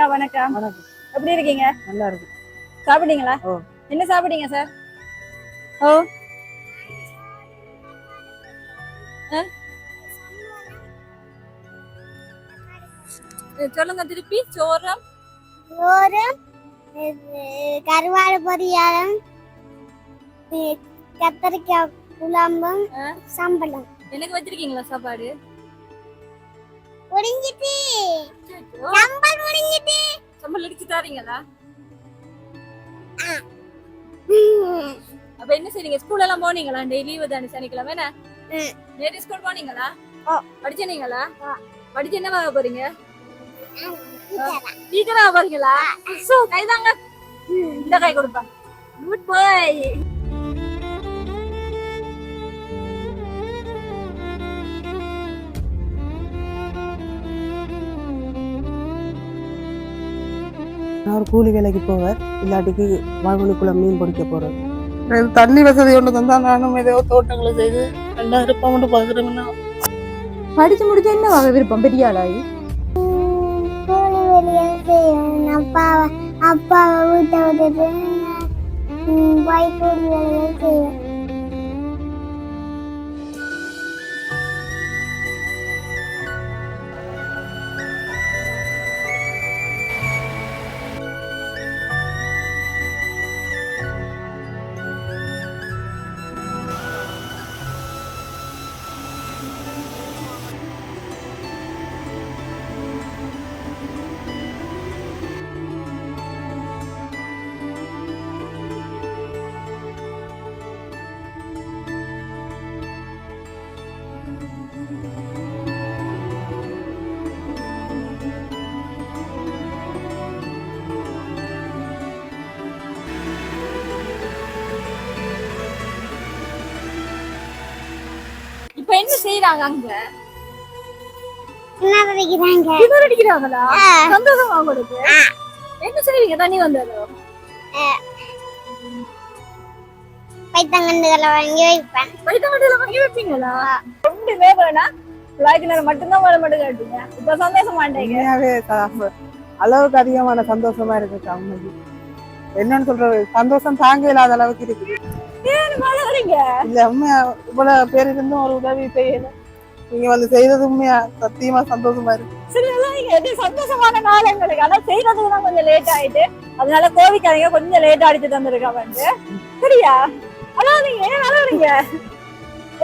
அக்கா வணக்கம். வணக்கம். எப்படி இருக்கீங்க? நல்லா இருக்கு. சாப்பிட்டீங்களா. என்ன சாப்பிட்டீங்க சார் ஓ. சொல்லுங்க திருப்பி. சோறம்? சோறும் இது கருவாடு பொரியாலும் இது கத்தரிக்காய் குழம்பும். சம்பளம். எனக்கு வச்சிருக்கீங்களா சாப்பாடு? முடிஞ்சிட்டு தாரீங்களா அப்ப என்ன செய்றீங்க? ஸ்கூல் எல்லாம் போனீங்களா? டெய்லி லீவு தானே சனிக்கிழமை. என்ன. நேற்று ஸ்கூல் போனீங்களா. படிச்சீங்களா படிச்சு என்ன வாங்க போறீங்க? டீச்சரா. போறீங்களா? கைதாங்க. இந்த கை கொடுப்பா. குட் பாய் நான் ஒரு கூலி வேலைக்கு போவேன். இல்லாட்டிக்கு வாழ்வழிக்குள்ள மீன் பிடிக்க போறேன் தண்ணி வசதி ஒன்று தந்தா நானும் ஏதோ தோட்டங்களை செய்து எல்லாம் இருப்பாமட்டு பார்க்குறேன்னா. படிச்சு முடிச்சு என்ன வாங்க விருப்பம்? பெரிய ஆளாயி. கூலி வேலையை செய்வேன் அப்பாவை அப்பாவை வீட்டை விட்டுட்டு போய் கூலி வேலையை செய்வேன். செய்யறாங்க அங்க. என்ன படிக்கிறாங்க கிணறு அடிக்கிறாங்களா? சந்தோஷமா உங்களுக்கு? என்ன செய்வீங்க தண்ணி பைத்தங்கண்டுகளை வாங்கி வைப்பேன். வாங்கி வைப்பீங்களா? கிணறு மட்டும்தான் வேலை மட்டும் கேட்டீங்க இப்ப சந்தோஷமா அளவுக்கு அதிகமான சந்தோஷமா இருக்கு என்னன்னு சொல்றது? சந்தோஷம் தாங்க இல்லாத அளவுக்கு இருக்குது வரீங்க இல்ல உண்மையா இவ்வளவு பேர் இருந்தும் ஒரு உதவி செய்யல. நீங்க வந்து செய்தது உண்மையா? சத்தியமா சந்தோஷமா இருக்கு. சரி சந்தோஷமான நாள் எங்களுக்கு. ஆனா செய்யறதுக்கு தான் கொஞ்சம் லேட் ஆயிட்டு அதனால கோவிக்காதீங்க கொஞ்சம் லேட் அடிச்சு தந்திருக்கா வந்து. சரியா? ஆனா நீங்க ஏன் வரீங்க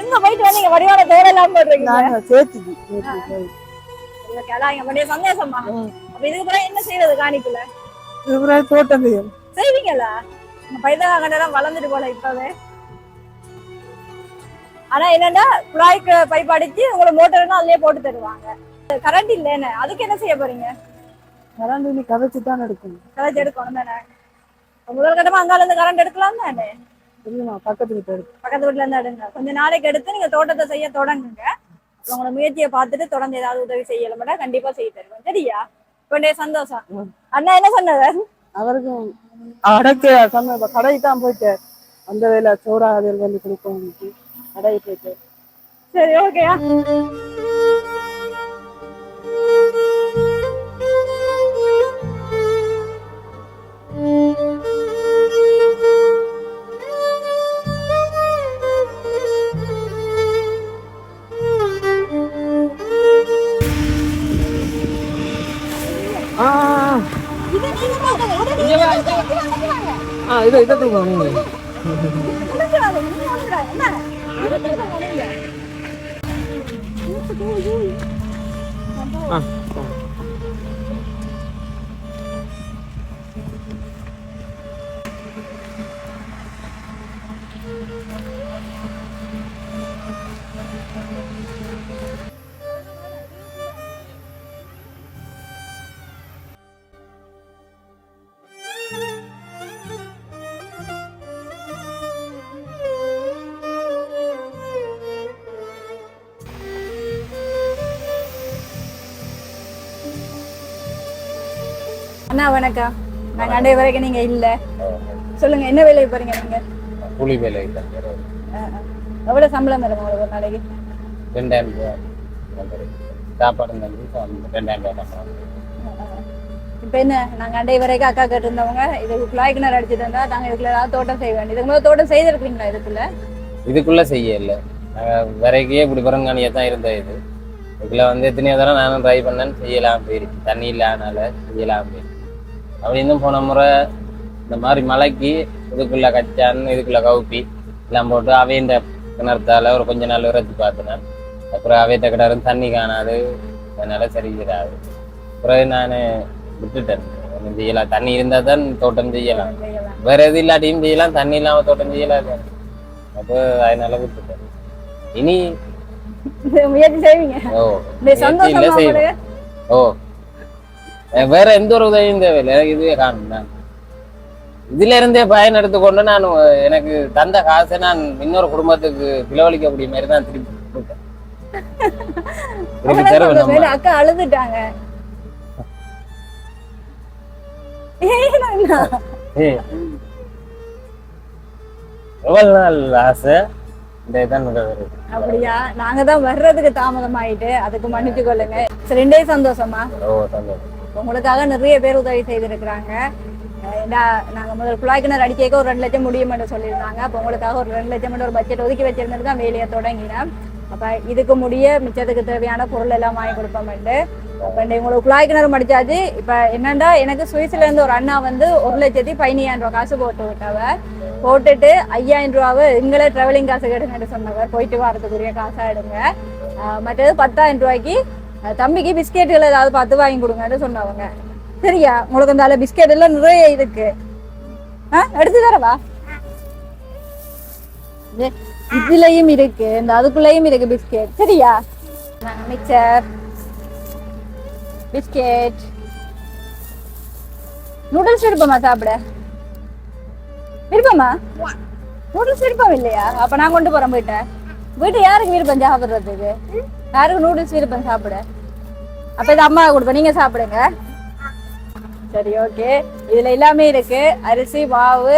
எங்க போயிட்டு வந்தீங்க வடிவான தேவையில்லாம போடுறீங்க நாங்க சேர்த்துக்கு சந்தோஷமா. அப்ப இதுக்கு பிறகு என்ன செய்யறது காணிக்குள்ள இதுக்கு தோட்டம் செய்யும் செய்வீங்களா? உங்க பைதகாங்கெல்லாம் வளர்ந்துட்டு போல இப்பவே. ஆனா என்னன்னா குழாய்க்கு பைப் அடிச்சு உங்களை மோட்டர்னா அதுலயே போட்டு தருவாங்க. கரண்ட் இல்லைன்னு. அதுக்கு என்ன செய்ய போறீங்க? கரண்ட் நீ கதைச்சு தான் எடுக்கணும். கரண்ட் எடுக்கணும் தானே? முதல் கட்டமா அங்கால இருந்து கரண்ட் எடுக்கலாம் தானே? தெரியுமா பக்கத்து கிட்ட இருக்கு. பக்கத்து வீட்டுல இருந்து எடுங்க. கொஞ்ச நாளைக்கு எடுத்து நீங்க தோட்டத்தை செய்ய தொடங்குங்க. உங்களோட முயற்சியை பார்த்துட்டு தொடர்ந்து ஏதாவது உதவி செய்யல கண்டிப்பா செய்ய தருவேன். சரியா? கொண்டே சந்தோஷம். அண்ணா என்ன சொன்னவர் அவருக்கும் அடக்க சொன்ன கடைக்கு தான் போயிட்டு அந்த வேலை சோறா அதில் வந்து கொடுப்போம் கடைக்கு போயிட்டு. சரி ஓகேயா ஆ இதை இதை தூக்கம் நீங்க அண்ணா வணக்கம். நாங்க அண்டை வரைக்கும் நீங்க இல்ல. சொல்லுங்க என்ன வேலைக்கு போறீங்க நீங்க? கூலி வேலை. எவ்வளவு சம்பளம் தருங்க உங்களுக்கு ஒரு நாளைக்கு? ரெண்டாயிரம் ரூபாய். சாப்பாடு ரெண்டாயிரம் ரூபாய் இப்ப என்ன நாங்க அண்டை வரைக்கும் அக்கா கேட்டு இருந்தவங்க இதுக்கு குழாய் கிணறு அடிச்சிட்டு இருந்தா நாங்க இதுக்குள்ள ஏதாவது தோட்டம் செய்ய வேண்டியது. இதுக்கு முதல்ல தோட்டம் செய்திருக்கீங்களா இதுக்குள்ள? இதுக்குள்ள செய்யல. நாங்கள் வரைக்கே இப்படி பரங்கானியாக தான் இருந்த இது. இதுக்குள்ள வந்து எத்தனையோ தடவை நானும் ட்ரை பண்ணேன்னு செய்யலாம் போயிருக்கு. தண்ணி இல்லாதனால செய்யலாம் போயிருக்கு. அப்படி இருந்தும் போன முறை இந்த மாதிரி மலைக்கு இதுக்குள்ள கச்சான் இதுக்குள்ள கவுப்பி எல்லாம் போட்டு அவையின் கிணறுத்தால ஒரு கொஞ்ச நாள் இறைச்சி பார்த்தினேன். அப்புறம் அவையிட்ட கிணறு தண்ணி காணாது அதனால சரிக்கிறாது அப்புறம் நான் விட்டுட்டேன். ஒண்ணும் செய்யலாம் தண்ணி இருந்தால் தான் தோட்டம் செய்யலாம். வேற எது இல்லாட்டியும் செய்யலாம். தண்ணி இல்லாம தோட்டம் செய்யலாம் அப்போ அதனால விட்டுட்டேன். இனி முயற்சி செய்வீங்க? ஓ ஓ வேற எந்த ஒரு உதவியும் தேவையில்லை. எனக்கு இதுவே காணும் நான். இதுல இருந்தே பயன் எடுத்துக்கொண்டு நான் எனக்கு தந்த காசை நான் இன்னொரு குடும்பத்துக்கு பிளவழிக்கக்கூடிய மாதிரி தான் திருப்பி கொடுத்தேன். அக்கா அழுதுட்டாங்க. எவ்வளவு நாள் ஆசை? அப்படியா? நாங்க தான் வர்றதுக்கு தாமதம் ஆயிட்டு அதுக்கு மன்னிச்சு கொள்ளுங்க. ரெண்டே சந்தோஷமா ஓ சந்தோஷம். உங்களுக்காக நிறைய பேர் உதவி செய்திருக்கிறாங்க. அஹ் நாங்க முதல் குழாய் கிணறு அடிக்க ஒரு ரெண்டு லட்சம் முடியும்னு சொல்லியிருந்தாங்க. அப்போ உங்களுக்காக ஒரு ரெண்டு லட்சம் ஒரு பட்ஜெட் ஒதுக்கி வச்சிருந்தது தான் வேலையை தொடங்கினேன் அப்ப இதுக்கு முடிய மிச்சத்துக்கு தேவையான பொருள் எல்லாம் வாங்கி கொடுப்போம்ட்டு அப்ப உங்களுக்கு குழாய் கிணறு மடிச்சாச்சு. இப்ப என்னண்டா எனக்கு சுவிஸ்ல இருந்து ஒரு அண்ணா வந்து ஒரு லட்சத்தி பதினையாயிரம் ரூபாய் காசு போட்டு விட்டவ போட்டுட்டு ஐயாயிரம் ரூபாவை எங்களே டிராவலிங் காசு கேடுங்கன்னு சொன்னவர். போயிட்டு வரதுக்குரிய காசா எடுங்க. மற்றது பத்தாயிரம் ரூபாய்க்கு தம்பிக்கு பிஸ்கெட்டுகள் ஏதாவது பார்த்து வாங்கி கொடுங்கன்னு சொன்னவங்க. சரியா? உங்களுக்கு அந்த பிஸ்கெட் எல்லாம் நிறைய இருக்கு. ஆ எடுத்து தரவா? இது இதுலயும் இருக்கு. இந்த அதுக்குள்ளயும் இருக்கு பிஸ்கெட். சரியா? Mixer biscuit. நூடுல்ஸ் எடுப்போமா சாப்பிட? விருப்பமா? நூடுல்ஸ் விருப்பம் இல்லையா? அப்ப நான் கொண்டு போறேன் போயிட்டேன் வீட்டு யாருக்கு விருப்பம் சாப்பிடுறதுக்கு? யாருக்கும் நூடுல்ஸ் விருப்பம் சாப்பிட? அப்ப இது அம்மா கொடுப்பேன் நீங்க சாப்பிடுங்க. சரி ஓகே இதுல எல்லாமே இருக்கு. அரிசி மாவு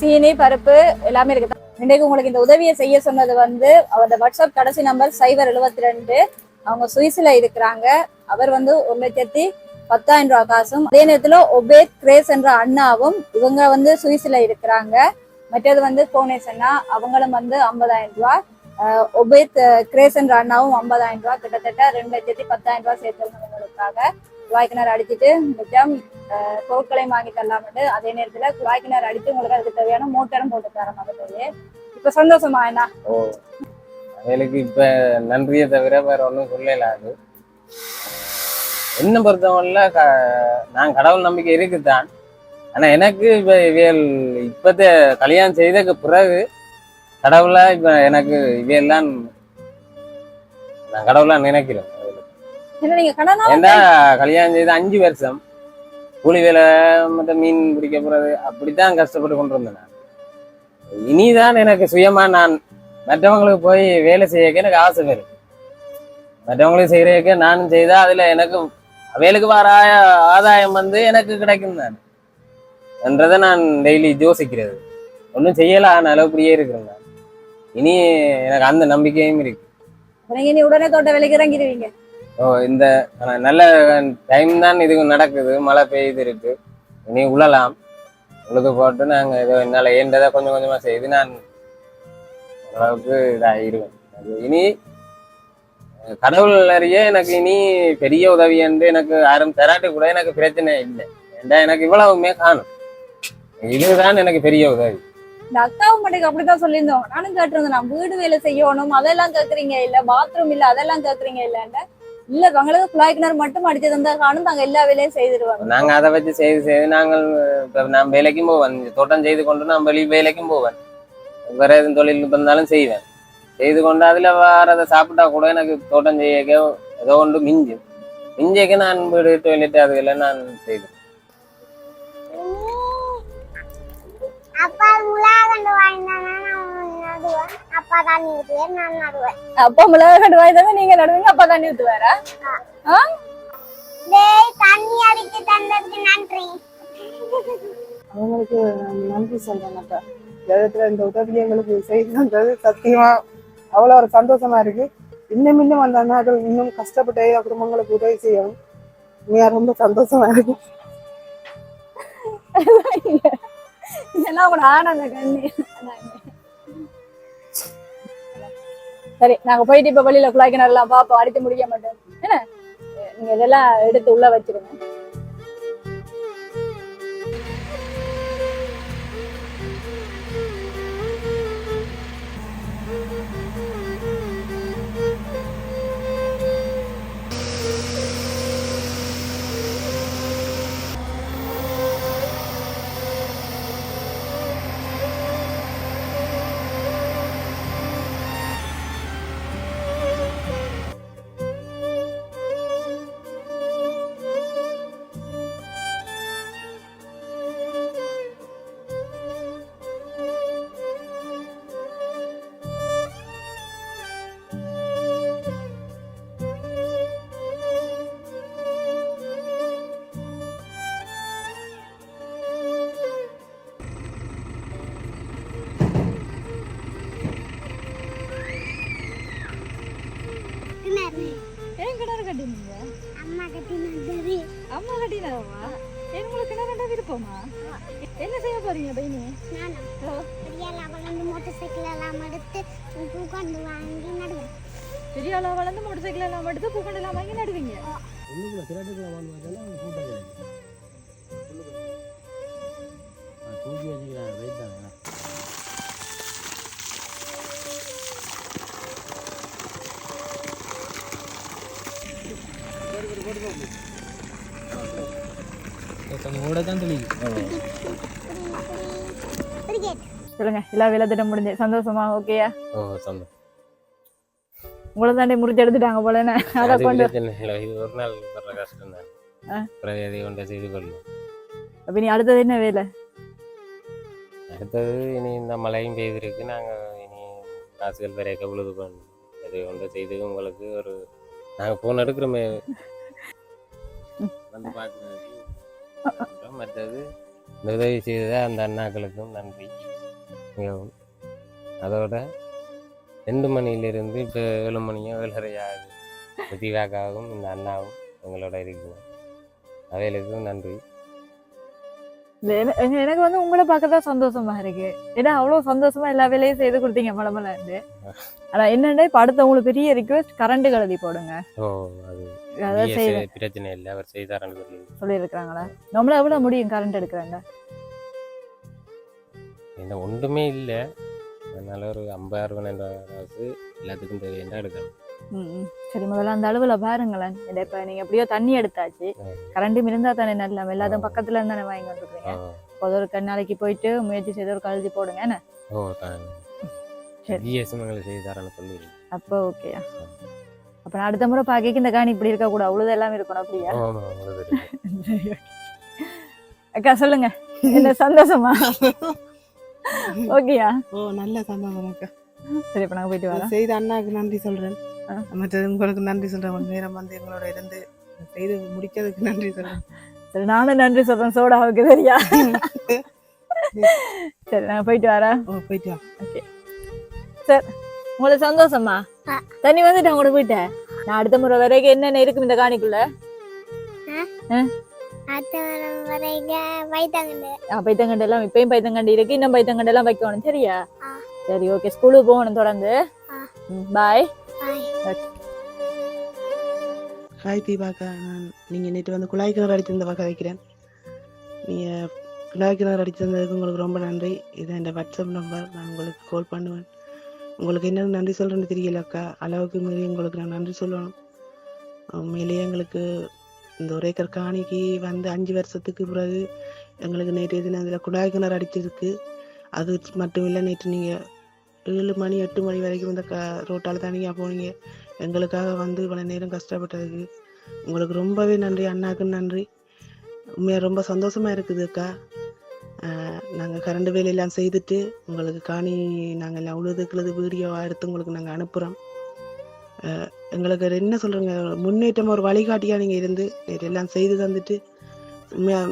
சீனி பருப்பு எல்லாமே இருக்கு. இன்றைக்கு உங்களுக்கு இந்த உதவியை செய்ய சொன்னது வந்து அவரோட வாட்ஸ்அப் கடைசி நம்பர் சைபர் எழுபத்தி ரெண்டு அவங்க சுவிஸ்ல இருக்கிறாங்க. அவர் வந்து ஒரு லட்சத்தி பத்தாயிரம் ரூபா காசும் அதே நேரத்துல ஒபேத் கிரேஸ் என்ற அண்ணாவும் இவங்க வந்து சுவிஸ்ல இருக்கிறாங்க. மற்றது வந்து கோனேஸ் அண்ணா அவங்களும் வந்து ஐம்பதாயிரம் ரூபாய். ஒபேத் கிரேசன் ராணாவும் அண்ணாவும் ஐம்பதாயிரம் ரூபாய் கிட்டத்தட்ட ரெண்டு லட்சத்தி பத்தாயிரம் ரூபாய் சேர்த்திருந்தவங்களுக்காக குழாய் கிணறு மிச்சம் பொருட்களை வாங்கி தரலாம்னு அதே நேரத்துல குழாய் கிணறு அடிச்சு உங்களுக்கு அதுக்கு தேவையான மோட்டரும் போட்டு தர மாதிரி இப்ப சந்தோஷமா என்ன ஓ இப்ப நன்றியை தவிர வேற ஒன்றும் சொல்லல அது. என்ன பொறுத்தவரையில க நான் கடவுள் நம்பிக்கை இருக்குதான் ஆனா எனக்கு இப்ப இவியல் இப்பத்த கல்யாணம் செய்ததுக்கு பிறகு கடவுளா இப்ப எனக்கு இவையெல்லாம் நான் கடவுளா நினைக்கிறேன். ஏன்னா கல்யாணம் செய்து அஞ்சு வருஷம் கூலி வேலை மற்றும் மீன் பிடிக்க போறது அப்படித்தான் கஷ்டப்பட்டு கொண்டு நான். இனிதான் எனக்கு சுயமா நான் மற்றவங்களுக்கு போய் வேலை செய்யக்க எனக்கு ஆசை வரும் மற்றவங்களுக்கு செய்யறதுக்கு நானும் செய்தா அதுல எனக்கு வேலைக்கு வர ஆதாயம் வந்து எனக்கு கிடைக்கும் தான். என்றதை நான் டெய்லி யோசிக்கிறது. ஒன்றும் செய்யல ஆன அளவுக்குடியே இருக்கிறேன் இனி எனக்கு அந்த நம்பிக்கையும் இருக்கு. நீங்க இனி உடனே தோட்ட வேலைக்கு இறங்கிடுவீங்க. ஓ இந்த நல்ல டைம் தான் இது நடக்குது. மழை பெய்யுது இருக்கு இனி உழலாம். உழுது போட்டு நாங்க ஏதோ என்னால ஏண்டதை கொஞ்சம் கொஞ்சமா செய்து நான் ஓரளவுக்கு இதாயிருவேன் அது இனி கடவுள் அறிய எனக்கு இனி பெரிய உதவி என்று எனக்கு யாரும் தராட்டு கூட எனக்கு பிரச்சனை இல்லை. ஏண்டா எனக்கு இவ்வளவுமே காணும். இதுதான் எனக்கு பெரிய உதவி. இந்த அக்காவும் மட்டும் அப்படித்தான் சொல்லியிருந்தோம். நானும் கேட்டிருந்தேன் நான் வீடு வேலை செய்யணும். அதெல்லாம் கேக்குறீங்க இல்ல பாத்ரூம் இல்ல அதெல்லாம் கேக்குறீங்க இல்லன்னு. இல்ல தங்களுக்கு குழாய் கிணறு மட்டும் அடிச்சு தந்தா காணும் நாங்க எல்லா வேலையும் செய்திருவாங்க நாங்க அதை வச்சு செய்து செய்து நாங்கள் நான் வேலைக்கும் போவேன். தோட்டம் செய்து கொண்டு நான் வெளி வேலைக்கும் போவேன். வேற எதுவும் தொழில் இருந்தாலும் செய்வேன். செய்து கொண்டு அதுல வரதை சாப்பிட்டா கூட எனக்கு தோட்டம் செய்ய ஏதோ ஒன்று மிஞ்சும். மிஞ்சிக்க நான் வீடு டொய்லெட் அதுக்கெல்லாம் நான் செய்வேன். மிளகா கட்டு வாங்கி தந்தா நீங்க நடுவீங்க அப்பா தண்ணி ஊத்துவாரா தண்ணி அடிச்சு தந்ததுக்கு நன்றி. அவங்களுக்கு நான் நன்றி சொல்றேன் அப்ப. இடத்துல இந்த உதவி எங்களுக்கு செய்து தந்தது சத்தியமா அவ்வளோ ஒரு சந்தோஷமா இருக்கு. இன்னும் இன்னும் அந்த அண்ணாக்கள் இன்னும் கஷ்டப்பட்ட குடும்பங்களுக்கு உதவி செய்யணும். உண்மையா ரொம்ப சந்தோஷமா இருக்கு. இதெல்லாம் உங்களோட ஆனந்த கண்ணி. சரி நாங்க போயிட்டு இப்ப வெளியில குழாய் கிணறுலாம் பாப்போம் அடித்து முடிக்க மாட்டோம் என்ன? நீங்க இதெல்லாம் எடுத்து உள்ள வச்சிருங்க. கட்டினீங்க? அம்மா கட்டினது அம்மா கட்டினாவா ஏன் உங்களுக்கு கிணறு விருப்பமா? என்ன செய்ய போறீங்க பையனி? பெரியால வளர்ந்து மோட்டர் சைக்கிள் எல்லாம் எடுத்து பூ கொண்டு வாங்கி நடுவேன். பெரிய ஆளா வளர்ந்து மோட்டர் சைக்கிள் எல்லாம் எடுத்து பூக்கண்டு எல்லாம் வாங்கி நடுவீங்க? உள்ளுக்குள்ள திரட்டுக்குள்ள அவங்க கூட்டம் தூக்கி வச்சுக்கிறாங்க வெயிட் தானே கொஞ்சம் கூட தான் தெளிவு கிரிக்கெட் சொல்லுங்க எல்லா வேலை திட்டம் முடிஞ்சு. சந்தோஷமா? ஓகேயா ஓ சந்தோஷம். உங்களை தாண்டி முறிச்சு எடுத்துட்டாங்க போலன்னு அதை அது கொண்டு ஒரு நாள் வர்ற கஷ்டம் தான். செய்து கொள்ளும் அப்ப நீ அடுத்தது என்ன வேலை? அடுத்தது இனி இந்த மழையும் பெய்திருக்கு. நாங்கள் இனி காசுகள் வேற எவ்வளவு பண்ணணும் எதை கொண்டு செய்து உங்களுக்கு ஒரு நாங்கள் ஃபோன் எடுக்கிறோமே. வந்து பார்க்குறதுக்கு மற்றது. இந்த உதவி செய்த அந்த அண்ணாக்களுக்கும் நன்றி. மிகவும். அதோட ரெண்டு மணியிலிருந்து இப்போ ஏழு மணியோ ஏழரை ஆகுது. தீவாக்காவும் இந்த அண்ணாவும் எங்களோட இருக்கிறோம். அவைகளுக்கும் நன்றி. எனக்கு வந்து உங்களை பார்க்க தான் சந்தோஷமா இருக்கு ஏன்னா அவ்வளவு சந்தோஷமா எல்லா வேலையும் செய்து கொடுத்தீங்க மலமல இருந்து ஆனா என்னன்னா இப்ப அடுத்த உங்களுக்கு பெரிய ரிக்வெஸ்ட் கரண்ட் கழுதி போடுங்க ஓ அது பிரச்சனை இல்லை அவர் செய்தாரன்னு சொல்லி சொல்லியிருக்கிறாங்களா நம்மள எவ்வளவு முடியும் கரண்ட் எடுக்கிறாங்க என்ன ஒன்றுமே இல்லை அதனால ஒரு ஐம்பது அறுபதாயிரம் காசு எல்லாத்துக்கும் தேவையான எடுக்கணும் ம். சரி முதல்ல அந்த அளவுல பாருங்களேன். இந்த இப்ப நீங்க எப்படியோ தண்ணி எடுத்தாச்சு. ம். கரண்ட்டும் இருந்தா தானே நல்ல எல்லாத்தையும் பக்கத்துல இருந்தானே வாங்கி வந்துருக்கீங்க அப்போ ஒரு நாளைக்கு போயிட்டு முயற்சி செய்து ஒரு கழுதி போடுங்க என்ன? ஓ சரி. அப்போ ஓகேயா அப்ப நான் அடுத்த முறை பாக்க இந்த காணி இப்படி இருக்க கூடாது அவ்வளவு எல்லாம் இருக்கணும். அப்படியா. அக்கா சொல்லுங்க. என்ன சந்தோஷமா? ஓகேயா ஓ நல்ல சந்தோஷம் அக்கா. சரி இப்ப நாங்க போயிட்டு வரோம். செய்த அண்ணாக்கு நன்றி சொல்றேன். மற்றது உங்களுக்கு நன்றி சொல்றேன் கொஞ்ச நேரம் வந்து எங்களோட இருந்து செய்து முடிக்கிறதுக்கு நன்றி சொல்றேன். சரி நானும் நன்றி சொல்றேன். சோடாவுக்கு சரியா சரி நான் போயிட்டு வரேன். ஓ போயிட்டு வா. உங்களுக்கு சந்தோஷமா. தண்ணி வந்துட்டு கூட போயிட்டேன். நான் அடுத்த முறை வரைக்கும் என்னென்ன இருக்கும் இந்த காணிக்குள்ள? அடுத்த வாரம் வரைக்கும் வைத்தாங்கண்டு. ஆ, பைத்தங்கண்டு எல்லாம் இப்பயும் பைத்தங்கண்டு இருக்கு. இன்னும் பைத்தங்கண்டு எல்லாம் வைக்கணும். சரியா. சரி ஓகே ஸ்கூலுக்கு போகணும் தொடர்ந்து. பாய் ஹாய் தீபாக்கா நான் நீங்கள் நேற்று வந்து குழாய் கிணறு அடித்திருந்தவா கதைக்கிறேன் நீங்கள் குழாய் கிணறு அடித்திருந்ததுக்கு உங்களுக்கு ரொம்ப நன்றி. இது என் வாட்ஸ்அப் நம்பர் நான் உங்களுக்கு கால் பண்ணுவேன். உங்களுக்கு என்ன நன்றி சொல்கிறேன்னு தெரியலக்கா அளவுக்கு மீறி உங்களுக்கு நான் நன்றி சொல்லணும். உண்மையிலேயே எங்களுக்கு இந்த ஒரே கற்காணிக்கு காணிக்கு வந்து அஞ்சு வருஷத்துக்கு பிறகு எங்களுக்கு நேற்று எதுனா அதில் குழாய் கிணறு அடிச்சிருக்கு. அது மட்டும் இல்லை நேற்று நீங்கள் ஏழு மணி எட்டு மணி வரைக்கும் இந்த க ரோட்டால் தனியாக போனீங்க. எங்களுக்காக வந்து இவ்வளோ நேரம் கஷ்டப்பட்டதுக்கு உங்களுக்கு ரொம்பவே நன்றி அண்ணாக்கு நன்றி. உண்மையாக ரொம்ப சந்தோஷமா இருக்குது அக்கா. நாங்கள் கரண்ட் வேலையெல்லாம் செய்துட்டு உங்களுக்கு காணி நாங்கள் எல்லாம் உழுது வீடியோவாக எடுத்து உங்களுக்கு நாங்கள் அனுப்புகிறோம் எங்களுக்கு என்ன சொல்கிறேங்க முன்னேற்றம் ஒரு வழிகாட்டியாக நீங்கள் இருந்து நேற்று எல்லாம் செய்து தந்துட்டு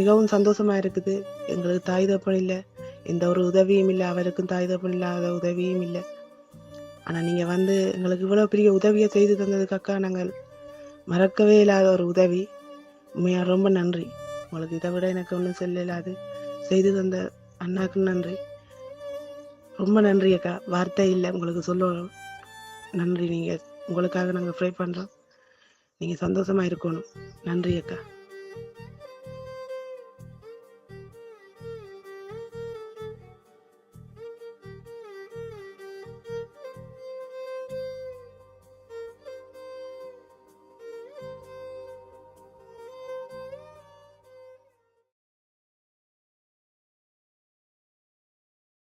மிகவும் சந்தோஷமா இருக்குது. எங்களுக்கு தாய் தப்பன் இல்லை. எந்த ஒரு உதவியும் இல்லை அவருக்கும் தாய் தப்பன் இல்லாத உதவியும் இல்லை. ஆனால் நீங்கள் வந்து எங்களுக்கு இவ்வளோ பெரிய உதவியை செய்து தந்ததுக்கு அக்கா நாங்கள் மறக்கவே இல்லாத ஒரு உதவி. உண்மையாக ரொம்ப நன்றி. உங்களுக்கு இதை விட எனக்கு ஒன்றும் சொல்ல இல்லாது. செய்து தந்த அண்ணாக்கு நன்றி. ரொம்ப நன்றி அக்கா. வார்த்தை இல்லை உங்களுக்கு சொல்லணும். நன்றி நீங்கள். உங்களுக்காக நாங்கள் ப்ரே பண்ணுறோம். நீங்கள் சந்தோஷமாக இருக்கணும். நன்றி அக்கா.